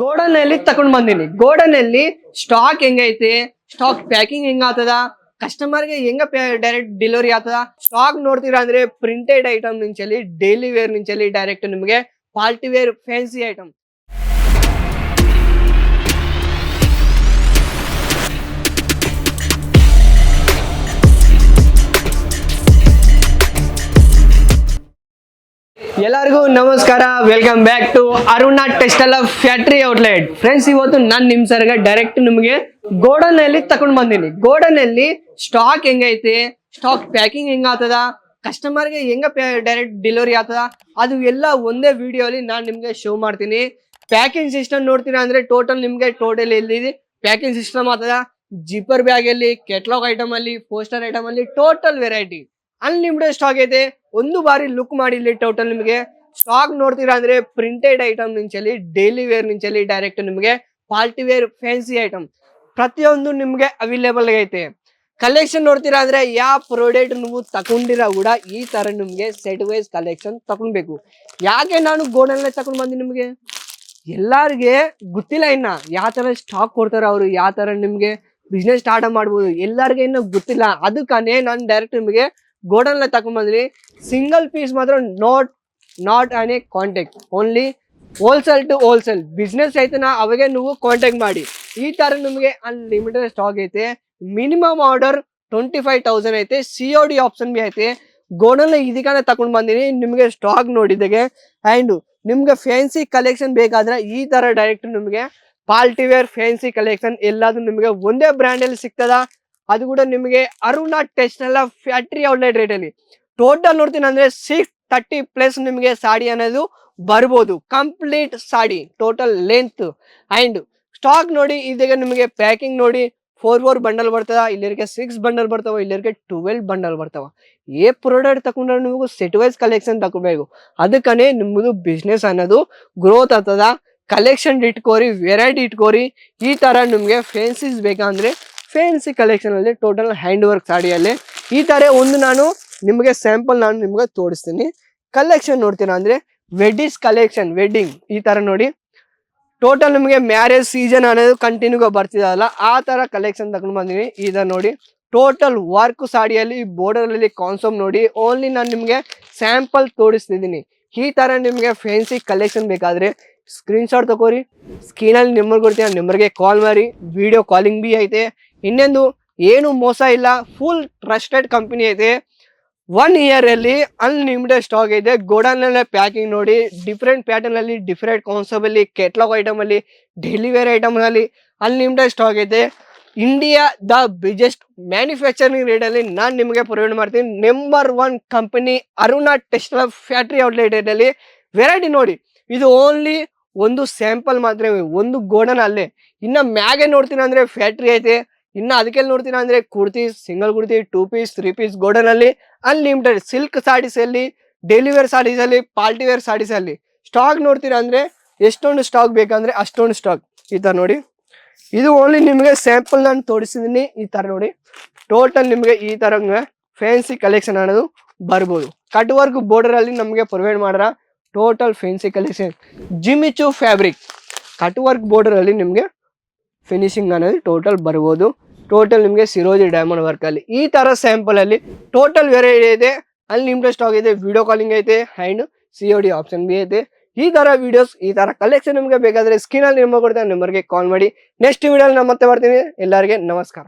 Godown ಅಲ್ಲಿ ತಕೊಂಡ್ ಬಂದೀನಿ. ಗೋಡನ್ ಅಲ್ಲಿ ಸ್ಟಾಕ್ ಹೆಂಗೈತೆ? ಸ್ಟಾಕ್ ಪ್ಯಾಕಿಂಗ್ ಹೆಂಗ್ ಆಗ್ತದ ಕಸ್ಟಮರ್ಗೆ ಹೆಂಗ ಡೈರೆಕ್ಟ್ ಡೆಲಿವರಿ ಆತದ ಸ್ಟಾಕ್ ನೋಡ್ತೀರಾ ಅಂದ್ರೆ ಪ್ರಿಂಟೆಡ್ ಐಟಮ್ ನಿಂಚಲ್ಲಿ ಡೈಲಿ ವೇರ್ ನಿಂಚಲ್ಲಿ ಡೈರೆಕ್ಟ್ ನಿಮಗೆ ಪಾರ್ಟಿ ವೇರ್ ಫ್ಯಾನ್ಸಿ ಐಟಮ್ ಎಲ್ಲರಿಗೂ ನಮಸ್ಕಾರ. Welcome back to Aruna textile factory outlet friends ಇವತ್ತು ನಾನು ನಿಮ್ ಸರ್ಗ ಡೈರೆಕ್ಟ್ ನಿಮಗೆ ಗೋಡನ್ ಅಲ್ಲಿ ತಕೊಂಡ್ ಬಂದೀನಿ. ಗೋಡನ್ ಅಲ್ಲಿ ಸ್ಟಾಕ್ ಹೆಂಗೈತೆ? ಸ್ಟಾಕ್ ಪ್ಯಾಕಿಂಗ್ ಹೆಂಗ್ ಆತದ ಕಸ್ಟಮರ್ಗೆ ಹೆಂಗ ಡೈರೆಕ್ಟ್ ಡೆಲಿವರಿ ಆತದ ಅದು ಎಲ್ಲ ಒಂದೇ ವಿಡಿಯೋ ಅಲ್ಲಿ ನಾನು ನಿಮ್ಗೆ ಶೋ ಮಾಡ್ತೀನಿ. ಪ್ಯಾಕಿಂಗ್ ಸಿಸ್ಟಮ್ ನೋಡ್ತೀರಾ ಅಂದ್ರೆ ಟೋಟಲ್ ನಿಮ್ಗೆ ಟೋಟಲ್ ಎಲ್ಲಿದೆ ಪ್ಯಾಕಿಂಗ್ ಸಿಸ್ಟಮ್ ಆತದ ಜಿಪ್ಪರ್ ಬ್ಯಾಗ್ ಅಲ್ಲಿ ಕೆಟ್ಲಾಗ್ ಐಟಮ್ ಅಲ್ಲಿ ಪೋಸ್ಟರ್ ಐಟಮ್ ಅಲ್ಲಿ ಟೋಟಲ್ ವೆರೈಟಿ ಅನ್ಲಿಮಿಟೆಡ್ ಸ್ಟಾಕ್ ಐತೆ ಒಂದು ಬಾರಿ ಲುಕ್ ಮಾಡಿ ಇಲ್ಲಿ ಟೋಟಲ್ ನಿಮಗೆ ಸ್ಟಾಕ್ ನೋಡ್ತೀರಾ ಅಂದ್ರೆ ಪ್ರಿಂಟೆಡ್ ಐಟಮ್ ನಿಂಚಲ್ಲಿ ಡೈಲಿ ವೇರ್ ನಿಂಚಲ್ಲಿ ಡೈರೆಕ್ಟ್ ನಿಮಗೆ ಪಾರ್ಟಿ ವೇರ್ ಫ್ಯಾನ್ಸಿ ಐಟಮ್ ಪ್ರತಿಯೊಂದು ನಿಮಗೆ ಅವೈಲೇಬಲ್ ಐತೆ. ಕಲೆಕ್ಷನ್ ನೋಡ್ತೀರಾ ಅಂದ್ರೆ ಯಾವ ಪ್ರಾಡಕ್ಟ್ ನೀವು ತಗೊಂಡಿರೋ ಕೂಡ ಈ ತರ ನಿಮ್ಗೆ ಸೆಟ್ ವೈಸ್ ಕಲೆಕ್ಷನ್ ತಗೊಳ್ಬೇಕು ಯಾಕೆ ನಾನು ಗೋಡನ್ಲೆ ತಗೊಂಡ್ ಬಂದಿ ನಿಮ್ಗೆ? ಎಲ್ಲರಿಗೆ ಗೊತ್ತಿಲ್ಲ ಇನ್ನ ಯಾವ ತರ ಸ್ಟಾಕ್ ಕೊಡ್ತಾರ ಅವರು ಯಾವ ತರ ನಿಮ್ಗೆ ಬಿಸ್ನೆಸ್ ಸ್ಟಾರ್ಟ್ ಮಾಡ್ಬೋದು. ಎಲ್ಲರಿಗೆ ಇನ್ನೂ ಗೊತ್ತಿಲ್ಲ. ಅದಕ್ಕನೇ ನಾನು ಡೈರೆಕ್ಟ್ ನಿಮಗೆ ಗೋಡನ್ಲೆ ತಗೊಂಬಂದ್ರಿ ಸಿಂಗಲ್ ಪೀಸ್ ಮಾತ್ರ not not on a contact only wholesale to wholesale business ಐತೆನ ಅವಾಗೆ ನೀವು ಕಾಂಟ್ಯಾಕ್ಟ್ ಮಾಡಿ. ಈ ತರ ನಿಮಗೆ ಅನ್ಲಿಮಿಟೆಡ್ ಸ್ಟಾಕ್ ಐತೆ. Minimum order twenty five thousand ಐತೆ. ಸಿ ಒ ಡಿ ಆಪ್ಷನ್ ಬಿ ಐತೆ. ಗೋಡನ್ ಇದಕ್ಕಾನೆ ತಗೊಂಡ್ ಬಂದಿನಿ. ನಿಮಗೆ ಸ್ಟಾಕ್ ನೋಡಿದಾಗೆ ಆ್ಯಂಡ್ ನಿಮ್ಗೆ ಫ್ಯಾನ್ಸಿ ಕಲೆಕ್ಷನ್ ಬೇಕಾದ್ರೆ ಈ ತರ ಡೈರೆಕ್ಟ್ ನಿಮಗೆ ಪಾಲ್ಟಿವೇರ್ ಫ್ಯಾನ್ಸಿ ಕಲೆಕ್ಷನ್ ಎಲ್ಲಾದ್ರೂ ನಿಮಗೆ ಒಂದೇ ಬ್ರ್ಯಾಂಡಲ್ಲಿ ಸಿಗ್ತದ? ಅದು ಕೂಡ ನಿಮಗೆ ಅರುಣ ಟೆಕ್ಸ್ಟೈಲ್ ಫ್ಯಾಕ್ಟ್ರಿ ಔಟ್ಲೆಟ್ ರೇಟಲ್ಲಿ ಟೋಟಲ್ ನೋಡ್ತೀನಿ ಅಂದರೆ ಸಿಕ್ಸ್ ತರ್ಟಿ ಪ್ಲಸ್ ನಿಮಗೆ ಸಾಡಿ ಅನ್ನೋದು ಬರ್ಬೋದು. Complete sari total length and stock ನೋಡಿ, ಇದೀಗ ನಿಮಗೆ ಪ್ಯಾಕಿಂಗ್ ನೋಡಿ ಫೋರ್ ಫೋರ್ ಬಂಡಲ್ ಬರ್ತದ, ಇಲ್ಲಿರ್ಗೆ ಸಿಕ್ಸ್ ಬಂಡಲ್ ಬರ್ತಾವ, ಇಲ್ಲಿರ್ಗೆ ಟ್ವೆಲ್ ಬಂಡಲ್ ಬರ್ತಾವ. ಏ ಪ್ರಾಡಕ್ಟ್ ತಗೊಂಡ್ರೆ ನೀವು ಸೆಟ್ ವೈಸ್ ಕಲೆಕ್ಷನ್ ತಗೋಬೇಕು ಅದಕ್ಕನೇ ನಿಮ್ಮದು ಬಿಸ್ನೆಸ್ ಅನ್ನೋದು ಗ್ರೋತ್ ಆಗ್ತದ. ಕಲೆಕ್ಷನ್ ಇಟ್ಕೋರಿ ವೆರೈಟಿ ಇಟ್ಕೋರಿ, ಈ ಥರ ನಿಮಗೆ ಫ್ಯಾನ್ಸೀಸ್ ಬೇಕಂದ್ರೆ ಫ್ಯಾನ್ಸಿ ಕಲೆಕ್ಷನ್ ಅಲ್ಲಿ ಟೋಟಲ್ ಹ್ಯಾಂಡ್ ವರ್ಕ್ ಸಾಡಿಯಲ್ಲಿ. ಈ ತರ ಒಂದು ನಾನು ನಿಮಗೆ ಸ್ಯಾಂಪಲ್ ನಾನು ನಿಮ್ಗೆ ತೋರಿಸ್ತೀನಿ. ಕಲೆಕ್ಷನ್ ನೋಡ್ತೀನಿ ಅಂದ್ರೆ ವೆಡ್ಡಿಸ್ ಕಲೆಕ್ಷನ್ ವೆಡ್ಡಿಂಗ್ ಈ ತರ ನೋಡಿ. ಟೋಟಲ್ ನಿಮಗೆ ಮ್ಯಾರೇಜ್ ಸೀಸನ್ ಅನ್ನೋದು ಕಂಟಿನ್ಯೂ ಬರ್ತಿದಲ್ಲ, ಆ ತರ ಕಲೆಕ್ಷನ್ ತಗೊಂಡು ಬಂದಿನಿ. ಇದ ನೋಡಿ ಟೋಟಲ್ ವರ್ಕ್ ಸಾಡಿಯಲ್ಲಿ ಬೋರ್ಡರ್ ಅಲ್ಲಿ ಕಾನ್ಸಮ್ ನೋಡಿ ಓನ್ಲಿ ನಾನು ನಿಮಗೆ ಸ್ಯಾಂಪಲ್ ತೋರಿಸ್ತಿದ್ದೀನಿ ಈ ತರ ನಿಮಗೆ ಫ್ಯಾನ್ಸಿ ಕಲೆಕ್ಷನ್ ಬೇಕಾದ್ರೆ ಸ್ಕ್ರೀನ್ ಶಾಟ್ ತಗೋರಿ. ಸ್ಕ್ರೀನಲ್ಲಿ ನಂಬರ್ ಕೊಡ್ತೀನಿ ಆ ನಂಬರ್ಗೆ ಕಾಲ್ ಮಾಡಿ ವಿಡಿಯೋ ಕಾಲಿಂಗ್ ಬಿ ಐತೆ. ಇನ್ನೊಂದು, ಏನು ಮೋಸ ಇಲ್ಲ ಫುಲ್ ಟ್ರಸ್ಟೆಡ್ ಕಂಪನಿ ಐತೆ. ಒನ್ ಇಯರ್ ಅಲ್ಲಿ ಅನ್ಲಿಮಿಟೆಡ್ ಸ್ಟಾಕ್ ಇದೆ ಗೋಡನ್ ಪ್ಯಾಕಿಂಗ್ ನೋಡಿ ಡಿಫ್ರೆಂಟ್ ಪ್ಯಾಟರ್ನ್ ಅಲ್ಲಿ ಡಿಫ್ರೆಂಟ್ ಕಾನ್ಸೆಪ್ಟ್ ಅಲ್ಲಿ ಕೆಟ್ಲಾಗ್ ಐಟಮಲ್ಲಿ ಅಲ್ಲಿ ಐಟಮ್ನಲ್ಲಿ ಅನ್ಲಿಮಿಟೆಡ್ ಸ್ಟಾಕ್ ಐತೆ. ಇಂಡಿಯಾ ದ ಬಿಗ್ಗೆಸ್ಟ್ ಮ್ಯಾನುಫ್ಯಾಕ್ಚರಿಂಗ್ ರೇಟಲ್ಲಿ ನಾನು ನಿಮಗೆ ಪ್ರೊವೈಡ್ ಮಾಡ್ತೀನಿ. Number one company Aruna textile factory outlet ಅಲ್ಲಿ. ವೆರೈಟಿ ನೋಡಿ. ಇದು ಓನ್ಲಿ ಒಂದು ಸ್ಯಾಂಪಲ್ ಮಾತ್ರ ಒಂದು ಗೋಡನ್ ಅಲ್ಲೇ. ಇನ್ನ ಮ್ಯಾಗೆ ನೋಡ್ತೀನಿ ಅಂದ್ರೆ ಫ್ಯಾಕ್ಟ್ರಿ ಐತೆ. ಇನ್ನ ಅದಕ್ಕೆ ನೋಡ್ತೀನಿ ಅಂದ್ರೆ kurti single kurti two piece three piece godown ಅಲ್ಲಿ ಅನ್ಲಿಮಿಟೆಡ್ ಸಿಲ್ಕ್ ಸಾರೀಸ್ ಅಲ್ಲಿ ಡೈಲಿ ವೇರ್ ಸಾರೀಸ್ ಅಲ್ಲಿ ಪಾರ್ಟಿ ವೇರ್ ಅಲ್ಲಿ. ಸ್ಟಾಕ್ ನೋಡ್ತೀರ ಅಂದ್ರೆ ಎಷ್ಟೊಂದು ಸ್ಟಾಕ್ ಬೇಕಂದ್ರೆ ಅಷ್ಟೊಂದು ಸ್ಟಾಕ್ ಈ ತರ ನೋಡಿ. ಇದು ಓನ್ಲಿ ನಿಮಗೆ ಸ್ಯಾಂಪಲ್ ನಾನು ತೋರಿಸಿದೀನಿ. ಈ ತರ ನೋಡಿ. ಟೋಟಲ್ ನಿಮಗೆ ಈ ತರ ಫ್ಯಾನ್ಸಿ ಕಲೆಕ್ಷನ್ ಅನ್ನೋದು ಬರ್ಬೋದು. ಕಟ್ ವರ್ಕ್ ಬೋರ್ಡರ್ ಅಲ್ಲಿ ನಮಗೆ ಪ್ರೊವೈಡ್ ಮಾಡ್ರ ಟೋಟಲ್ ಫೆನ್ಸಿ ಕಲೆಕ್ಷನ್ ಜಿಮಿಚು ಫ್ಯಾಬ್ರಿಕ್ ಕಟ್ ವರ್ಕ್ ಬೋರ್ಡರಲ್ಲಿ ನಿಮಗೆ ಫಿನಿಶಿಂಗ್ ಅನ್ನೋದು ಟೋಟಲ್ ಬರ್ಬೋದು. ಟೋಟಲ್ ನಿಮಗೆ ಸಿರೋಜಿ ಡೈಮಂಡ್ ವರ್ಕ್ ಅಲ್ಲಿ. ಈ ತರ ಸ್ಯಾಂಪಲ್ ಅಲ್ಲಿ ಟೋಟಲ್ ವೆರೈಟಿ ಇದೆ. ಅನ್ಲಿಮಿಟೆಡ್ ಸ್ಟಾಕ್ ಇದೆ ವಿಡಿಯೋ ಕಾಲಿಂಗ್ ಐತೆ and C O D option B ಐತೆ. ಈ ತರ ವಿಡಿಯೋಸ್ ಈ ತರ ಕಲೆಕ್ಷನ್ ನಿಮಗೆ ಬೇಕಾದ್ರೆ ಸ್ಕ್ರೀನ್ ಅಲ್ಲಿ ನಂಬರ್ ಕೊಡ್ತಾರೆ ನಂಬರ್ಗೆ ಕಾಲ್ ಮಾಡಿ. ನೆಕ್ಸ್ಟ್ ವಿಡಿಯೋ ಮತ್ತೆ ಬರ್ತೀನಿ. ಎಲ್ಲರಿಗೆ ನಮಸ್ಕಾರ.